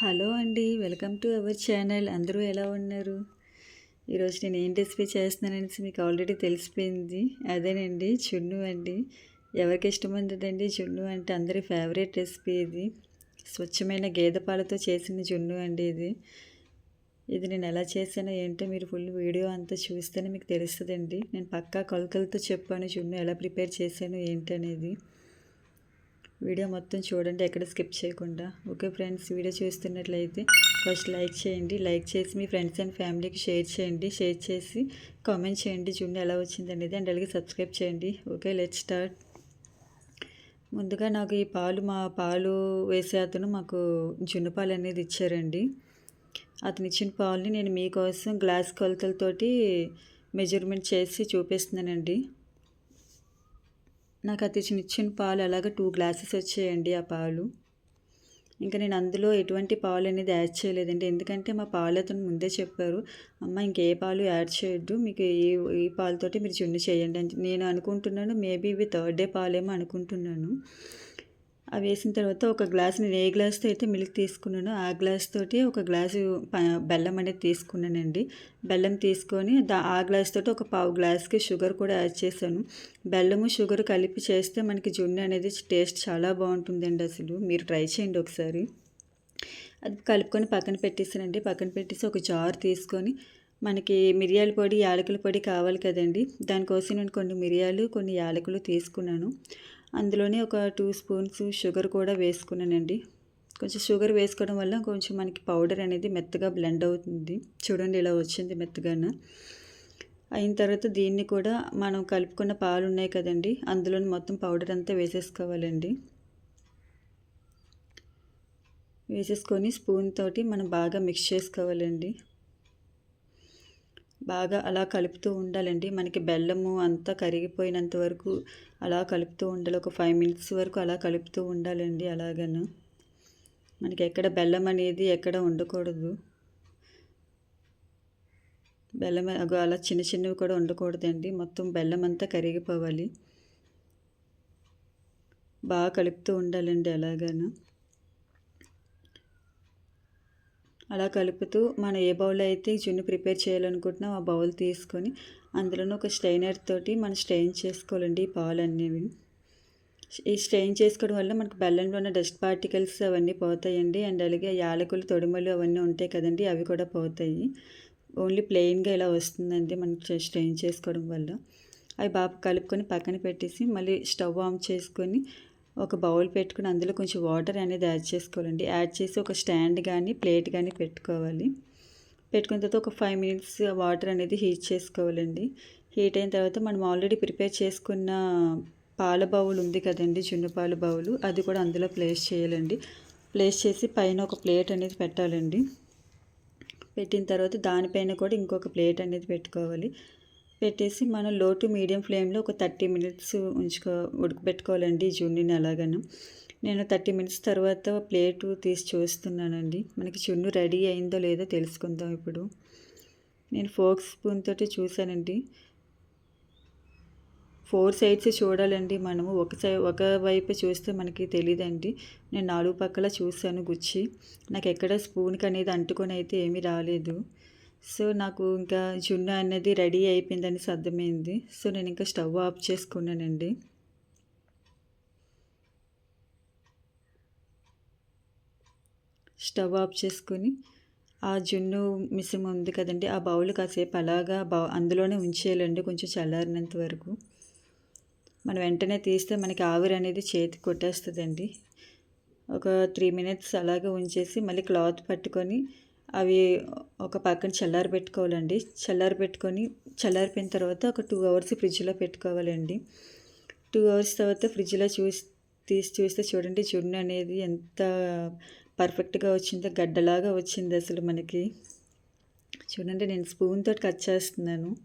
Hello అండి welcome to our channel. అందరూ ఎలా ఉన్నారు? ఈరోజు నేను ఏం రెసిపీ చేస్తున్నాననేసి మీకు ఆల్రెడీ తెలిసిపోయింది. అదేనండి చున్ను అండి. ఎవరికి ఇష్టం ఉంటుందండి జున్ను అంటే అందరి ఫేవరెట్ రెసిపీ ఇది. స్వచ్ఛమైన గేదె పాలతో చేసిన జున్ను అండి ఇది. ఇది నేను ఎలా చేశానో ఏంటో మీరు ఫుల్ వీడియో అంతా చూస్తేనే మీకు తెలుస్తుందండి. నేను పక్కా కొలకలతో చెప్పాను జున్ను ఎలా ప్రిపేర్ చేశాను ఏంటనేది. వీడియో మొత్తం చూడండి ఎక్కడ స్కిప్ చేయకుండా. ఓకే ఫ్రెండ్స్ వీడియో చూస్తున్నట్లయితే ఫస్ట్ లైక్ చేయండి. లైక్ చేసి మీ ఫ్రెండ్స్ అండ్ ఫ్యామిలీకి షేర్ చేయండి. షేర్ చేసి కామెంట్ చేయండి. జున్ను ఎలా వచ్చింది అనేది అండ్ అలాగే సబ్స్క్రైబ్ చేయండి. Okay let start. ముందుగా నాకు ఈ పాలు మా పాలు వేసే అతను మాకు జున్ను పాలు అనేది ఇచ్చారండి. అతను ఇచ్చిన పాలని నేను మీకోసం గ్లాస్ కొలతలతోటి మెజర్మెంట్ చేసి చూపిస్తున్నానండి. నాకు అతను ఇచ్చిన పాలు అలాగ టూ గ్లాసెస్ వచ్చాయండి ఆ పాలు. ఇంకా నేను అందులో ఎటువంటి పాలు అనేది యాడ్ చేయలేదండి. ఎందుకంటే మా పాలు అతను ముందే చెప్పారు అమ్మ ఇంకే పాలు యాడ్ చేయొద్దు మీకు ఈ ఈ పాలతోటి మీరు చున్ని చేయండి అని. నేను అనుకుంటున్నాను మేబీ ఇవి థర్డ్ డే పాలేమో అనుకుంటున్నాను. అవి వేసిన తర్వాత ఒక గ్లాస్ నేను ఏ గ్లాస్తో అయితే మిల్క్ తీసుకున్నానో ఆ గ్లాస్ తోటి ఒక గ్లాసు బెల్లం అనేది తీసుకున్నానండి. బెల్లం తీసుకొని దా ఆ గ్లాస్ తోటి ఒక పావు గ్లాస్కి షుగర్ కూడా యాడ్ చేశాను. బెల్లము షుగర్ కలిపి చేస్తే మనకి జున్ను అనేది టేస్ట్ చాలా బాగుంటుందండి అసలు. మీరు ట్రై చేయండి ఒకసారి. అది కలుపుకొని పక్కన పెట్టేసానండి. పక్కన పెట్టేసి ఒక జార్ తీసుకొని మనకి మిరియాల పొడి యాలకుల పొడి కావాలి కదండి. దానికోసం నేను కొన్ని మిరియాలు కొన్ని యాలకులు తీసుకున్నాను. అందులోనే ఒక టూ స్పూన్స్ షుగర్ కూడా వేసుకున్నానండి. కొంచెం షుగర్ వేసుకోవడం వల్ల కొంచెం మనకి పౌడర్ అనేది మెత్తగా బ్లెండ్ అవుతుంది. చూడండి ఇలా వచ్చింది మెత్తగాన. అయిన తర్వాత దీన్ని కూడా మనం కలుపుకున్న పాలు ఉన్నాయి కదండి అందులోని మొత్తం పౌడర్ అంతా వేసేసుకోవాలండి. వేసేసుకొని స్పూన్ తోటి మనం బాగా మిక్స్ చేసుకోవాలండి. బాగా అలా కలుపుతూ ఉండాలండి. మనకి బెల్లము అంతా కరిగిపోయినంత వరకు అలా కలుపుతూ ఉండాలి. ఒక ఫైవ్ మినిట్స్ వరకు అలా కలుపుతూ ఉండాలండి అలాగను. మనకి ఎక్కడ బెల్లం అనేది ఎక్కడ ఉండకూడదు. బెల్లం అలా చిన్న చిన్నవి కూడా ఉండకూడదండి. మొత్తం బెల్లం అంతా కరిగిపోవాలి. బాగా కలుపుతూ ఉండాలండి అలాగను. అలా కలుపుతూ మనం ఏ బౌల్ అయితే జున్ను ప్రిపేర్ చేయాలనుకుంటున్నాం ఆ బౌల్ తీసుకొని అందులోనూ ఒక స్ట్రైనర్ తోటి మనం స్ట్రెయిన్ చేసుకోవాలండి ఈ పాలు అనేవి ఈ స్ట్రెయిన్ చేసుకోవడం వల్ల మనకు బెల్లంలో ఉన్న డస్ట్ పార్టికల్స్ అవన్నీ పోతాయండి. అండ్ అలాగే యాలకులు తొడిమలు అవన్నీ ఉంటాయి కదండి అవి కూడా పోతాయి. ఓన్లీ ప్లెయిన్గా ఇలా వస్తుందండి మనం స్ట్రెయిన్ చేసుకోవడం వల్ల. అవి బాగా కలుపుకొని పక్కన పెట్టేసి మళ్ళీ స్టవ్ ఆన్ చేసుకొని ఒక బౌల్ పెట్టుకుని అందులో కొంచెం వాటర్ అనేది యాడ్ చేసుకోవాలండి. యాడ్ చేసి ఒక స్టాండ్ కానీ ప్లేట్ కానీ పెట్టుకోవాలి. పెట్టుకున్న తర్వాత ఒక ఫైవ్ మినిట్స్ వాటర్ అనేది హీట్ చేసుకోవాలండి. హీట్ అయిన తర్వాత మనం ఆల్రెడీ ప్రిపేర్ చేసుకున్న పాల బౌల్ ఉంది కదండి చిన్న పాల బౌలు. అది కూడా అందులో ప్లేస్ చేయాలండి. ప్లేస్ చేసి పైన ఒక ప్లేట్ అనేది పెట్టాలండి. పెట్టిన తర్వాత దానిపైన కూడా ఇంకొక ప్లేట్ అనేది పెట్టుకోవాలి. పెట్టేసి మనం లో టు మీడియం ఫ్లేమ్లో ఒక థర్టీ మినిట్స్ ఉంచుకో ఉడకబెట్టుకోవాలండి జున్నుని అలాగను. నేను థర్టీ మినిట్స్ తర్వాత ప్లేటు తీసి చూస్తున్నానండి. మనకి చున్ను రెడీ అయిందో లేదో తెలుసుకుందాం ఇప్పుడు. నేను ఫోక్ స్పూన్ తోటి చూశానండి. ఫోర్ సైడ్స్ చూడాలండి మనము. ఒక సై ఒక వైపు చూస్తే మనకి తెలియదండి నేను నాలుగు పక్కల చూశాను గుచ్చి. నాకు ఎక్కడ స్పూన్కి అనేది అంటుకొని అయితే ఏమీ రాలేదు. సో నాకు ఇంకా జున్ను అనేది రెడీ అయిపోయిందని అర్థమైంది. సో నేను ఇంకా స్టవ్ ఆఫ్ చేసుకున్నానండి. స్టవ్ ఆఫ్ చేసుకొని ఆ జున్ను మిసిమ్ ఉంది కదండి ఆ బౌల్ కాసేపు అలాగా బౌ అందులోనే ఉంచేయాలండి కొంచెం చల్లారినంత వరకు. మనం వెంటనే తీస్తే మనకి ఆవిరి అనేది చేతికి కొట్టేస్తుందండి. ఒక త్రీ మినిట్స్ అలాగే ఉంచేసి మళ్ళీ క్లాత్ పట్టుకొని అవి ఒక పక్కన చల్లారి పెట్టుకోవాలండి. చల్లారి పెట్టుకొని చల్లారిపోయిన తర్వాత ఒక టూ అవర్స్ ఫ్రిడ్జ్లో పెట్టుకోవాలండి. టూ అవర్స్ తర్వాత ఫ్రిడ్జ్లో చూసి తీసి చూస్తే చూడండి జున్ను అనేది ఎంత పర్ఫెక్ట్గా వచ్చిందో గడ్డలాగా వచ్చింది అసలు మనకి. చూడండి నేను స్పూన్తో కట్ చేస్తున్నాను.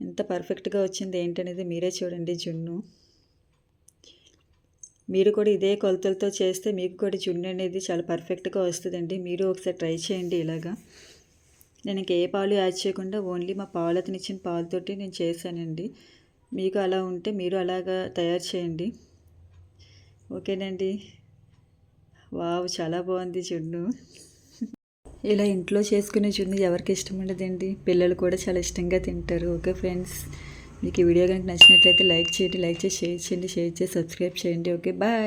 ఎంత పర్ఫెక్ట్గా వచ్చింది ఏంటనేది మీరే చూడండి జున్ను. మీరు కూడా ఇదే కొలతలతో చేస్తే మీకు కూడా చున్నీ అనేది చాలా పర్ఫెక్ట్గా వస్తుందండి. మీరు ఒకసారి ట్రై చేయండి ఇలాగా. నేను ఇంక ఏ పాలు యాడ్ చేయకుండా ఓన్లీ మా పాలు అతను ఇచ్చిన పాలతోటి నేను చేశానండి. మీకు అలా ఉంటే మీరు అలాగా తయారు చేయండి. ఓకేనండి. వావ్ చాలా బాగుంది చున్ను ఇలా ఇంట్లో చేసుకునే చున్ను ఎవరికి ఇష్టం ఉండదండి. పిల్లలు కూడా చాలా ఇష్టంగా తింటారు. Okay friends. మీకు ఈ వీడియో కనుక నచ్చినట్లయితే లైక్ చేయండి లైక్ చేసి షేర్ చేయండి షేర్ చేసి సబ్స్క్రైబ్ చేయండి. Okay bye.